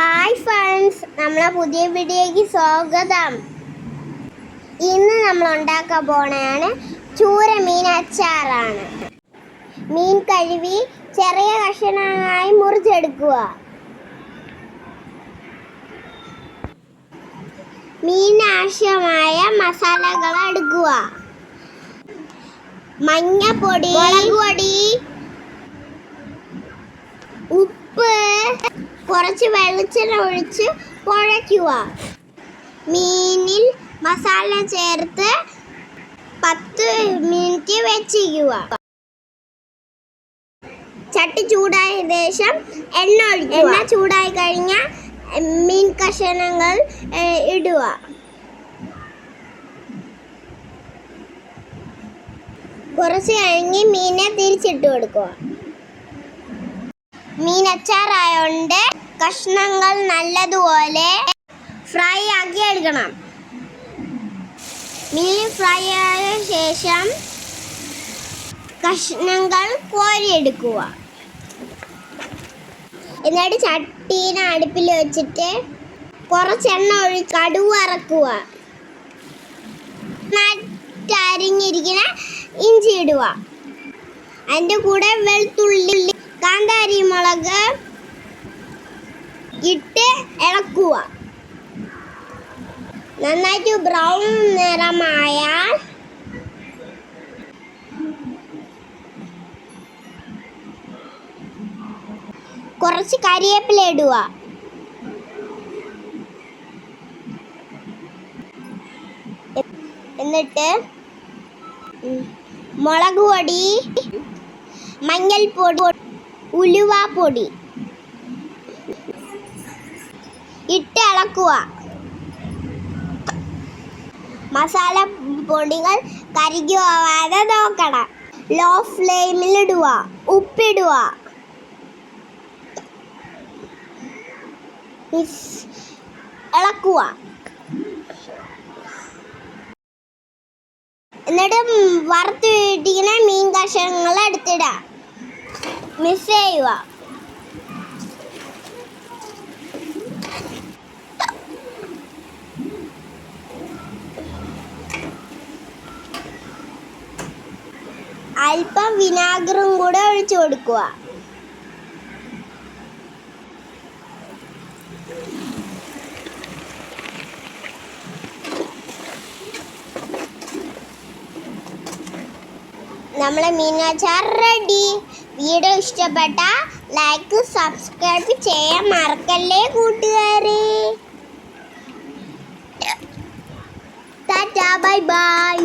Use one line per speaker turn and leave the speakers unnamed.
Hi friends നമ്മളെ പുതിയ വീഡിയോയ്ക്ക് സ്വാഗതം. ഇന്ന് നമ്മൾ ഉണ്ടാക്കാൻ പോണതാണ് ചൂര മീൻ അച്ചാറാണ്. മീൻ കഴുകി ചെറിയ കഷണങ്ങളായി മുറിച്ചെടുക്കുക. മീനാവശ്യമായ മസാലകൾ എടുക്കുക മഞ്ഞപ്പൊടി മുളക് പൊടി കുറച്ച് വെളിച്ചെണ്ണ ഒഴിച്ച് കുഴയ്ക്കുക മീനിൽ മസാല ചേർത്ത് പത്ത് മിനിറ്റ് വെച്ചിരിക്കുക. ചട്ടി ചൂടായ ശേഷം എണ്ണ ഒഴിക്കുക. എണ്ണ ചൂടായി കഴിഞ്ഞാൽ മീൻ കഷണങ്ങൾ ഇടുക. കുറച്ച് കഴിഞ്ഞ് മീനെ തിരിച്ചിട്ട് കൊടുക്കുക. മീൻ അച്ചാറായോണ്ട് കഷ്ണങ്ങൾ നല്ലതുപോലെ ഫ്രൈ ആക്കി എടുക്കണം. മീൻ ഫ്രൈ ആയ ശേഷം കഷ്ണങ്ങൾ കോരിയെടുക്കുക. എന്നിട്ട് ചട്ടീനെ അടുപ്പിൽ വെച്ചിട്ട് കുറച്ചെണ്ണ ഒഴി കടുവ് ഇറക്കുക നട്ട് അരിഞ്ഞിരിക്കുന്ന ഇഞ്ചി ഇടുക. അതിന്റെ കൂടെ വെളുത്തുള്ളി കാന്താരി മുളക് ഇട്ട് ഇളക്കുക. നന്നായിട്ട് ബ്രൗൺ നിറമായാൽ കുറച്ച് കരിയേപ്പില ഇടുക. എന്നിട്ട് മുളക് പൊടി മഞ്ഞൾപ്പൊടി ഉലുവാപ്പൊടി ഇട്ട് ഇളക്കുക മസാല പൊടികൾ കരുകി പോവാതെ നോക്കണം ലോ ഫ്ലെയിമിൽ ഇടുക ഉപ്പിടുക ഇളക്കുക എന്നിട്ട് വറുത്ത് വീട്ടിക്കുന്ന മീൻ കഷണങ്ങൾ എടുത്തിടുക മിക്സ് ചെയ്യുക അല്പം വിനാഗിറും കൂടെ ഒഴിച്ചു കൊടുക്കുക. നമ്മളെ മീനാച്ചാർ റെഡി വീഡിയോ ഇഷ്ടപ്പെട്ട ലൈക്ക് സബ്സ്ക്രൈബ് ചെയ്യാൻ മറക്കല്ലേ കൂട്ടുകാരെ. Tata bye bye